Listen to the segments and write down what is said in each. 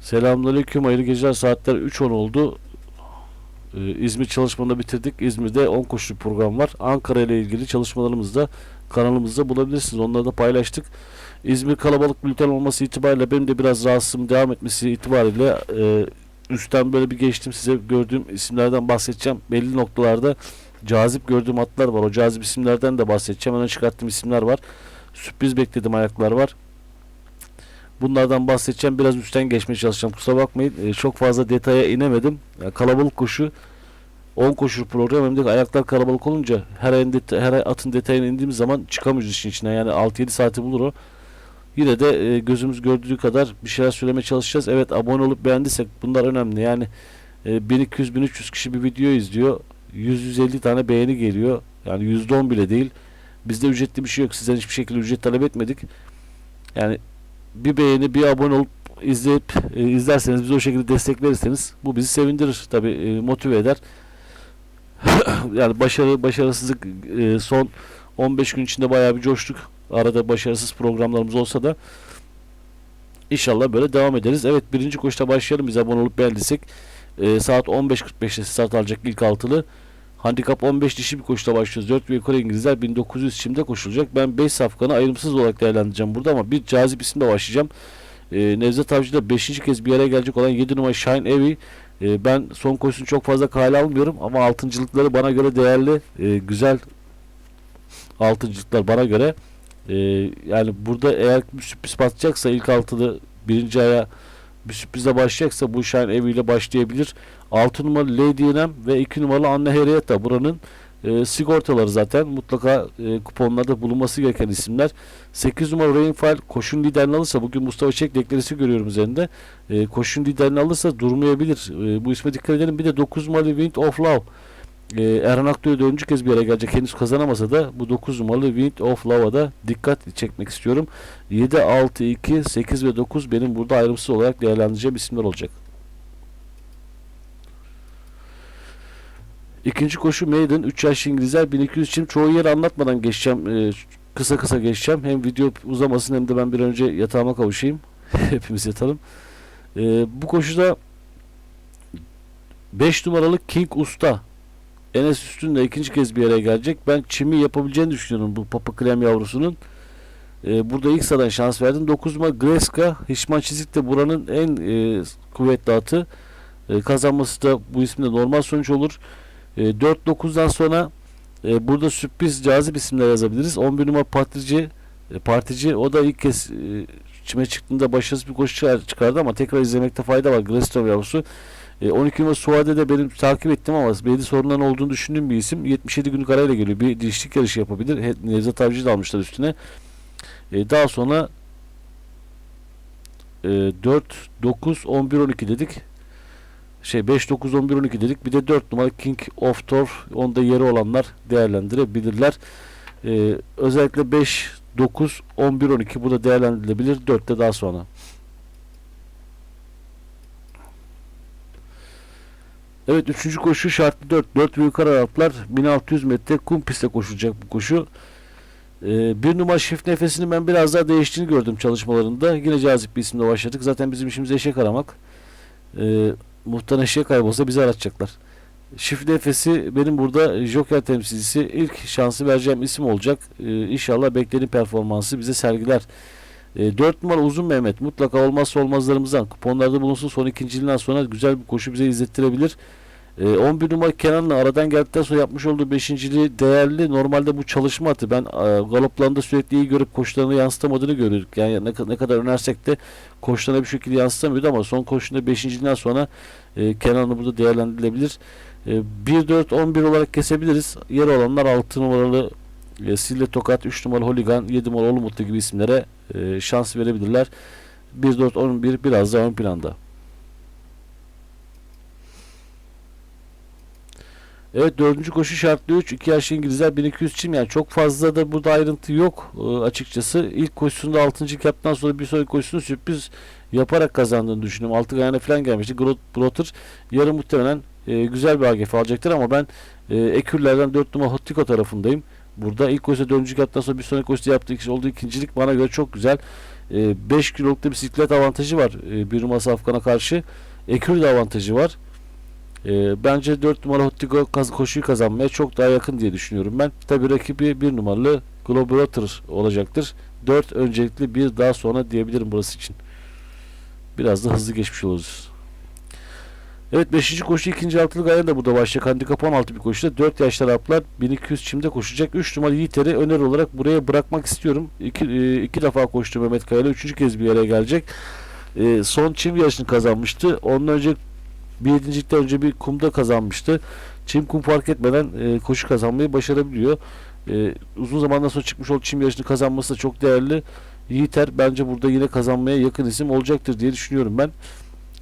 Selamünaleyküm. Hayırlı geceler. Saatler 3.10 oldu. Ee, İzmir çalışmanı bitirdik. İzmir'de 10 koşu program var. Ankara ile ilgili çalışmalarımızı da kanalımızda bulabilirsiniz. Onları da paylaştık. İzmir kalabalık bülten olması itibariyle benim de biraz rahatsızlığım devam etmesi itibariyle e, üstten böyle bir geçtim size gördüğüm isimlerden bahsedeceğim. Belli noktalarda cazip gördüğüm atlar var. O cazip isimlerden de bahsedeceğim. Öne çıkarttığım isimler var. Sürpriz beklediğim ayaklar var. Bunlardan bahsedeceğim. Biraz üstten geçmeye çalışacağım. Kusura bakmayın. Ee, çok fazla detaya inemedim. Yani kalabalık koşu 10 koşu program hem de ayaklar kalabalık olunca her, ayın deta- her atın detayına indiğimiz zaman çıkamıyoruz işin içine. Yani 6-7 saati bulur o. Yine de e, gözümüz gördüğü kadar bir şeyler söylemeye çalışacağız. Evet abone olup beğendiysek bunlar önemli. Yani e, 1200-1300 kişi bir video izliyor. 100-150 tane beğeni geliyor. Yani %10 bile değil. Bizde ücretli bir şey yok. Sizden hiçbir şekilde ücret talep etmedik. Yani bir beğeni, bir abone olup izleyip e, izlerseniz bize o şekilde destek verirseniz bu bizi sevindirir tabi e, motive eder. yani başarı başarısızlık e, son 15 gün içinde bayağı bir coştuk. Arada başarısız programlarımız olsa da inşallah böyle devam ederiz. Evet birinci koşuda başlayalım biz abone olup beğendiysek. E, saat 15.45'te start alacak ilk altılı. Handikap 15 dişi bir koşuda başlıyoruz. 4 ve İngilizler 1900 çimde koşulacak. Ben 5 safkanı ayrımsız olarak değerlendireceğim burada ama bir cazip isimle başlayacağım. Ee, Nevzat Avcı da 5. kez bir araya gelecek olan 7 numara Shine Evi. Ee, ben son koşusunu çok fazla kale almıyorum ama altıncılıkları bana göre değerli. Ee, güzel altıncılıklar bana göre. Ee, yani burada eğer bir sürpriz patlayacaksa ilk altılı birinci aya bir sürprize başlayacaksa bu Shine Evi ile başlayabilir. 6 numaralı Lady ve 2 numaralı Anne Henrietta buranın e, sigortaları zaten mutlaka e, kuponlarda bulunması gereken isimler. 8 numara Rainfall koşun liderini alırsa bugün Mustafa Çek deklaresi görüyorum üzerinde. E, koşun liderini alırsa durmayabilir. E, bu isme dikkat edelim. Bir de 9 numaralı Wind of Love. E, Erhan Akdoğu dördüncü kez bir yere gelecek. Henüz kazanamasa da bu 9 numaralı Wind of Love'a da dikkat çekmek istiyorum. 7, 6, 2, 8 ve 9 benim burada ayrımsız olarak değerlendireceğim isimler olacak. İkinci koşu Maiden. 3 yaşlı İngilizler 1200 çim. Çoğu yeri anlatmadan geçeceğim e, kısa kısa geçeceğim. Hem video uzamasın hem de ben bir önce yatağıma kavuşayım. Hepimiz yatalım. E, bu koşuda 5 numaralı King Usta. Enes Üstün'le ikinci kez bir yere gelecek. Ben çimi yapabileceğini düşünüyorum bu Papa Krem yavrusunun. E, burada ilk sıradan şans verdim. 9 numara Greska Hişman Çizik de buranın en e, kuvvetli atı. E, kazanması da bu isimde normal sonuç olur e, 4-9'dan sonra e, burada sürpriz cazip isimler yazabiliriz. 11 numara Partici, e, Partici o da ilk kez e, çime çıktığında başarısız bir koşu çıkar- çıkardı ama tekrar izlemekte fayda var. Glasgow yavrusu. E, 12 numara Suade de benim takip ettim ama belli sorunların olduğunu düşündüğüm bir isim. 77 günlük arayla geliyor. Bir dişlik yarışı yapabilir. Nevzat Avcı'yı da almışlar üstüne. E, daha sonra e, 4, 9, 11, 12 dedik şey 5 9 11 12 dedik. Bir de 4 numara King of Thor onda yeri olanlar değerlendirebilirler. Ee, özellikle 5 9 11 12 bu da değerlendirilebilir. 4 de daha sonra. Evet 3. koşu şartlı 4 4 ve yukarı Araplar 1600 metre kum pistte koşulacak bu koşu. Ee, bir numara şift nefesini ben biraz daha değiştiğini gördüm çalışmalarında. Yine cazip bir isimle başladık. Zaten bizim işimiz eşek aramak. Ee, muhtemelen eşeğe kaybolsa bizi aratacaklar. Şif nefesi benim burada Joker temsilcisi ilk şansı vereceğim isim olacak. Ee, inşallah beklediğim performansı bize sergiler. Ee, 4 numara Uzun Mehmet mutlaka olmazsa olmazlarımızdan. Kuponlarda bulunsun son ikinciliğinden sonra güzel bir koşu bize izlettirebilir. Ee, 11 numara Kenan'la aradan geldikten sonra yapmış olduğu beşinciliği değerli. Normalde bu çalışma atı. Ben e, galoplarında sürekli iyi görüp koşularını yansıtamadığını görürdük. Yani ne, ne kadar önersek de koşularına bir şekilde yansıtamıyordu ama son koşunda beşinciliğinden sonra e, Kenan'ı burada değerlendirilebilir. E, 1-4-11 olarak kesebiliriz. Yer olanlar 6 numaralı e, Sille Tokat, 3 numaralı Holigan, 7 numaralı Olumutlu gibi isimlere e, şans verebilirler. 1-4-11 biraz daha ön planda. Evet dördüncü koşu şartlı 3. 2 yaşlı İngilizler 1200 çim yani çok fazla da burada ayrıntı yok e, açıkçası. İlk koşusunda 6. yaptıktan sonra bir sonraki koşusunu sürpriz yaparak kazandığını düşünüyorum. 6 gayana falan gelmişti. Brotter yarın muhtemelen e, güzel bir AGF alacaktır ama ben e, Ekürlerden 4 numara Hottiko tarafındayım. Burada ilk koşuda 4. yaptıktan sonra bir sonraki koşuda yaptığı olduğu ikincilik bana göre çok güzel. 5 kiloluk da bisiklet avantajı var. E, bir numara Safkan'a karşı. Ekür de avantajı var. E, bence 4 numara Hottigo kaz koşuyu kazanmaya çok daha yakın diye düşünüyorum ben. Tabi rakibi 1 numaralı Globetrotter olacaktır. 4 öncelikli bir daha sonra diyebilirim burası için. Biraz da hızlı geçmiş oluruz. Evet 5. koşu 2. altılık ayarı da burada başlayacak. Handikap 16 bir koşuda 4 yaşlı Araplar 1200 çimde koşacak. 3 numaralı Yiğiter'i öneri olarak buraya bırakmak istiyorum. 2 iki, iki defa koştu Mehmet Kayalı. 3. kez bir yere gelecek. E, son çim yarışını kazanmıştı. Ondan önce bir yedincilikten önce bir kumda kazanmıştı. Çim kum fark etmeden e, koşu kazanmayı başarabiliyor. E, uzun zamandan sonra çıkmış olduğu çim yarışını kazanması da çok değerli. Yiğiter bence burada yine kazanmaya yakın isim olacaktır diye düşünüyorum ben.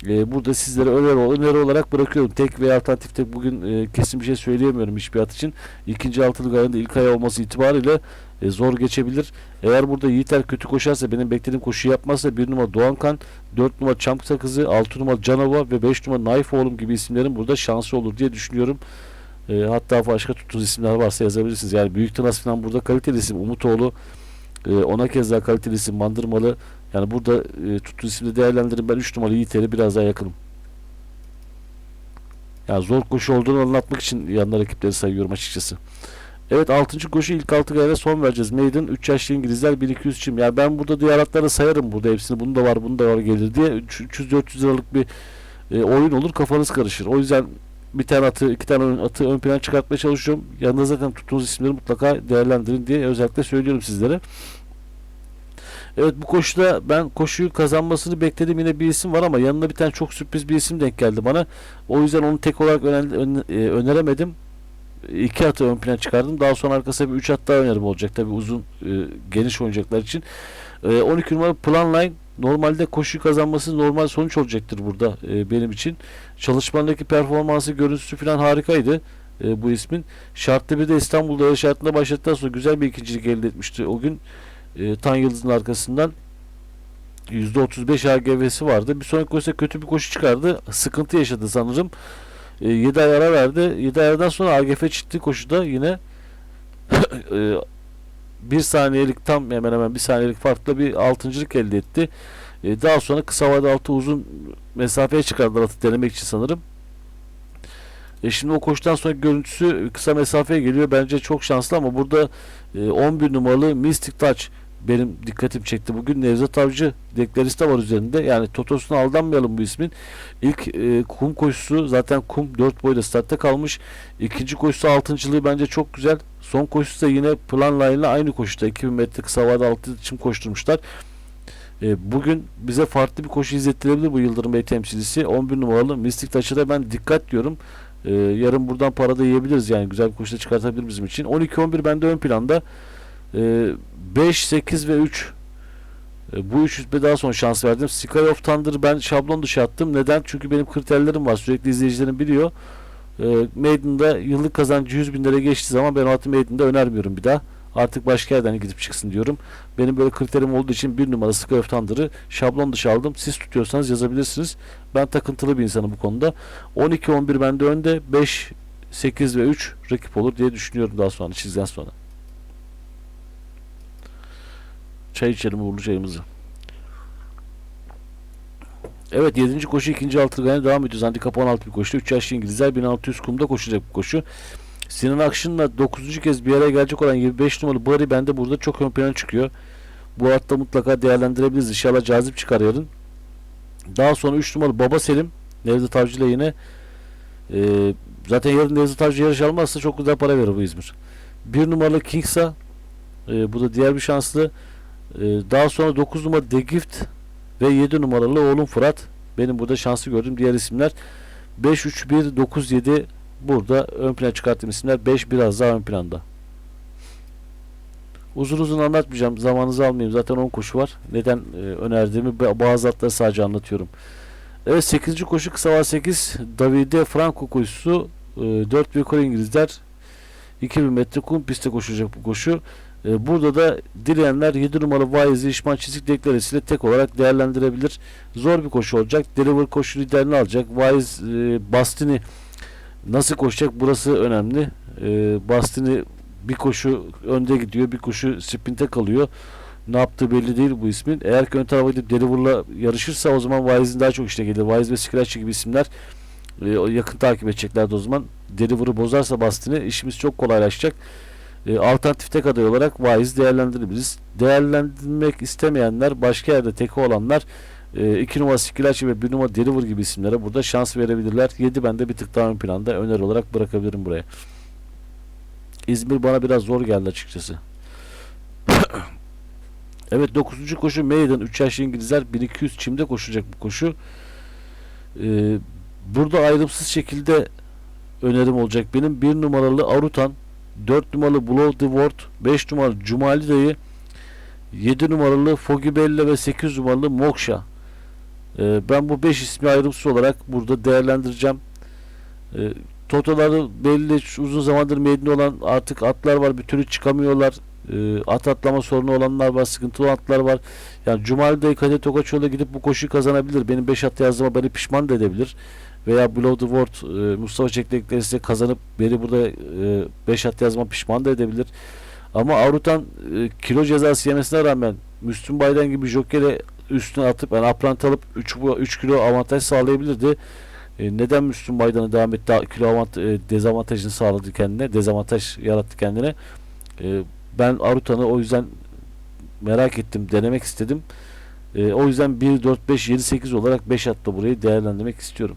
E, burada sizlere öneri, öneri olarak bırakıyorum. Tek veya alternatif tek bugün e, kesin bir şey söyleyemiyorum hiçbir at için. İkinci altılık ayında ilk ay olması itibariyle e, zor geçebilir. Eğer burada Yiğiter kötü koşarsa benim beklediğim koşu yapmazsa bir numara Doğankan, 4 numara Çamp Sakızı, 6 numara Canova ve 5 numara Naif oğlum gibi isimlerin burada şansı olur diye düşünüyorum. E, hatta başka tuttuğunuz isimler varsa yazabilirsiniz. Yani Büyük Tınas falan burada kaliteli isim. Umutoğlu e, ona kez daha kaliteli isim. Bandırmalı. Yani burada e, tuttuğu isimde değerlendirin. Ben 3 numaralı Yiğiter'e biraz daha yakınım. Yani zor koşu olduğunu anlatmak için yanında rakipleri sayıyorum açıkçası. Evet 6. koşu ilk 6 gayre son vereceğiz. Maiden 3 yaşlı İngilizler 1200 çim. Yani ben burada diğer sayarım burada hepsini. Bunu da var bunu da var gelir diye. 300-400 liralık bir e, oyun olur kafanız karışır. O yüzden bir tane atı, iki tane atı ön plana çıkartmaya çalışıyorum. Yanında zaten tuttuğunuz isimleri mutlaka değerlendirin diye özellikle söylüyorum sizlere. Evet bu koşuda ben koşuyu kazanmasını beklediğim yine bir isim var ama yanına bir tane çok sürpriz bir isim denk geldi bana. O yüzden onu tek olarak öner, ön, e, öneremedim. İki atı ön plana çıkardım. Daha sonra arkasında bir üç at daha önerim olacak. Tabi uzun e, geniş oynayacaklar için. E, 12 numara Plan Line normalde koşu kazanması normal sonuç olacaktır burada e, benim için. Çalışmalarındaki performansı, görüntüsü falan harikaydı e, bu ismin. Şartlı bir de İstanbul'da yarış hayatında başladıktan sonra güzel bir ikincilik elde etmişti. O gün e, Tan Yıldız'ın arkasından %35 AGV'si vardı. Bir sonraki koşuda kötü bir koşu çıkardı. Sıkıntı yaşadı sanırım. E, 7 ay ara verdi. 7 aydan sonra AGF çıktı koşuda yine e, bir saniyelik tam hemen hemen bir saniyelik farkla bir altıncılık elde etti. E, daha sonra kısa vade altı uzun mesafeye çıkardılar atı denemek için sanırım. E şimdi o koşudan sonra görüntüsü kısa mesafeye geliyor. Bence çok şanslı ama burada e, 11 numaralı Mystic Touch benim dikkatim çekti. Bugün Nevzat Avcı deklarisi de var üzerinde. Yani Totos'una aldanmayalım bu ismin. İlk e, kum koşusu zaten kum 4 boyda startta kalmış. İkinci koşusu altıncılığı bence çok güzel. Son koşusu da yine plan line aynı koşuda. 2000 metre kısa vade altı için koşturmuşlar. E, bugün bize farklı bir koşu izlettirebilir bu Yıldırım Bey temsilcisi. 11 numaralı Mystic Touch'a da ben dikkat diyorum. E, yarın buradan para da yiyebiliriz yani. Güzel bir koşu da çıkartabilir bizim için. 12-11 bende ön planda. E, 5, 8 ve 3 e, bu üç hüsbe daha sonra şans verdim. Sky of Thunder ben şablon dışı attım. Neden? Çünkü benim kriterlerim var. Sürekli izleyicilerim biliyor. E, Maiden'da yıllık kazancı 100 bin lira geçtiği zaman ben atı Maiden'da önermiyorum bir daha. Artık başka yerden gidip çıksın diyorum. Benim böyle kriterim olduğu için bir numara Sky of Thunder'ı şablon dışı aldım. Siz tutuyorsanız yazabilirsiniz. Ben takıntılı bir insanım bu konuda. 12-11 bende önde. 5, 8 ve 3 rakip olur diye düşünüyorum daha sonra çizden sonra. Çay içelim uğurlu çayımızı. Evet 7. koşu 2. altırgaya devam ediyoruz. Handikap 16 bir koşu. 3 yaşlı İngilizler 1600 kumda koşacak bu koşu. Sinan Akşın'la 9. kez bir araya gelecek olan 25 numaralı Bari bende burada çok ön plana çıkıyor. Bu hatta mutlaka değerlendirebiliriz. İnşallah cazip çıkar yarın. Daha sonra 3 numaralı Baba Selim Nevzat Avcı ile yine e, zaten yarın Nevzat Avcı yarış almazsa çok güzel para verir bu İzmir. 1 numaralı Kingsa e, bu da diğer bir şanslı. E, daha sonra 9 numaralı The Gift ve 7 numaralı oğlum Fırat. Benim burada şansı gördüğüm diğer isimler. 5 3 1 9 7 burada ön plana çıkarttığım isimler 5 biraz daha ön planda. Uzun uzun anlatmayacağım. Zamanınızı almayayım. Zaten 10 koşu var. Neden e, önerdiğimi bazı atları sadece anlatıyorum. Evet 8. koşu kısa var 8. Davide Franco koşusu. E, 4 rekor İngilizler. 2000 metre kum pistte koşacak bu koşu. E, burada da dileyenler 7 numaralı Vaiz'i işman çizik deklaresiyle tek olarak değerlendirebilir. Zor bir koşu olacak. Deliver koşu liderini alacak. Vaiz e, Bastini nasıl koşacak burası önemli. E, Bastini bir koşu önde gidiyor, bir koşu sprinte kalıyor. Ne yaptığı belli değil bu ismin. Eğer ki ön tarafa gidip Deliver'la yarışırsa o zaman Wise'in daha çok işine gelir. Wise ve Scratch gibi isimler yakın takip edeceklerdi o zaman. Deliver'ı bozarsa Bastin'i işimiz çok kolaylaşacak. E, alternatif tek olarak Wise değerlendirebiliriz. Değerlendirmek istemeyenler başka yerde teki olanlar 2 numara Scratch ve 1 numara Deliver gibi isimlere burada şans verebilirler. 7 bende bir tık daha ön planda öneri olarak bırakabilirim buraya. İzmir bana biraz zor geldi açıkçası. evet 9. koşu Maiden 3 yaşlı İngilizler 1200 çimde koşacak bu koşu. Ee, burada ayrımsız şekilde önerim olacak benim. 1 numaralı Arutan, 4 numaralı Blow the Ward, 5 numaralı Cumali Dayı, 7 numaralı Foggy Bella ve 8 numaralı Moksha. Ee, ben bu 5 ismi ayrımsız olarak burada değerlendireceğim. Ee, Totoları belli uzun zamandır medeni olan artık atlar var bir türlü çıkamıyorlar. Ee, at atlama sorunu olanlar var, sıkıntılı atlar var. Yani Cumali Dayı Kadir Tokaçoğlu'na gidip bu koşuyu kazanabilir. Benim 5 at yazdığıma beni pişman da edebilir. Veya Blow the World e, Mustafa Çeklikleri size kazanıp beni burada 5 at yazma pişman da edebilir. Ama Avrutan e, kilo cezası yemesine rağmen Müslüm Baydan gibi Joker'e üstüne atıp yani aprant alıp 3, 3 kilo avantaj sağlayabilirdi. E, neden Müslüm Baydan'ı devam etti? Kilo avant, e, dezavantajını sağladı kendine. Dezavantaj yarattı kendine. E, ben Arutan'ı o yüzden merak ettim. Denemek istedim. E, o yüzden 1, 4, 5, 7, 8 olarak 5 atla burayı değerlendirmek istiyorum.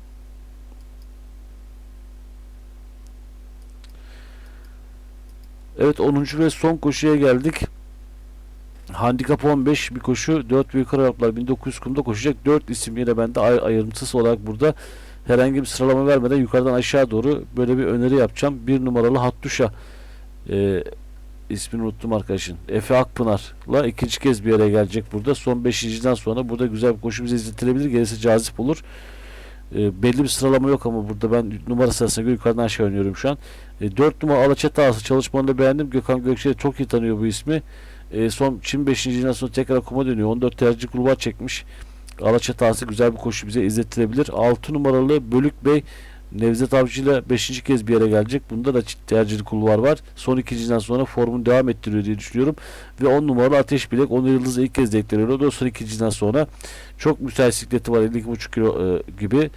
Evet 10. ve son koşuya geldik. Handikap 15 bir koşu. 4 büyük Araplar 1900 kumda koşacak. 4 isim yine bende ay ayrımsız olarak burada herhangi bir sıralama vermeden yukarıdan aşağı doğru böyle bir öneri yapacağım. Bir numaralı Hattuşa e, ismini unuttum arkadaşın. Efe Akpınar'la ikinci kez bir yere gelecek burada. Son beşinciden sonra burada güzel bir koşu bize izletilebilir. Gerisi cazip olur. E, belli bir sıralama yok ama burada ben numara sırasına göre yukarıdan aşağı oynuyorum şu an. E, 4 numara Alaçatı Ağası çalışmalarını beğendim. Gökhan Gökçe çok iyi tanıyor bu ismi. E, son Çin 5. sonra tekrar kuma dönüyor. 14 tercih kulvar çekmiş. Alaçatı Ağası güzel bir koşu bize izlettirebilir. 6 numaralı Bölük Bey Nevzat Avcı ile 5. kez bir yere gelecek. Bunda da tercihli kulvar var. Son ikinciden sonra formunu devam ettiriyor diye düşünüyorum. Ve 10 numaralı Ateş Bilek. Onur Yıldız'ı ilk kez deklariyor. O da son ikinciden sonra çok müsait sikleti var. 52,5 kilo e, gibi.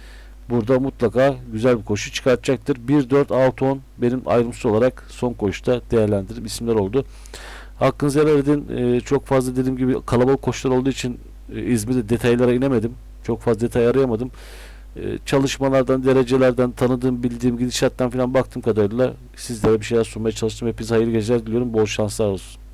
Burada mutlaka güzel bir koşu çıkartacaktır. 1, 4, 6, 10 benim ayrımsız olarak son koşuda değerlendirdiğim isimler oldu. Hakkınızı helal edin. E, çok fazla dediğim gibi kalabalık koşular olduğu için e, İzmir'de detaylara inemedim. Çok fazla detay arayamadım. E, çalışmalardan, derecelerden, tanıdığım, bildiğim gidişattan falan baktığım kadarıyla sizlere bir şeyler sunmaya çalıştım. Hepinize hayırlı geceler diliyorum. Bol şanslar olsun.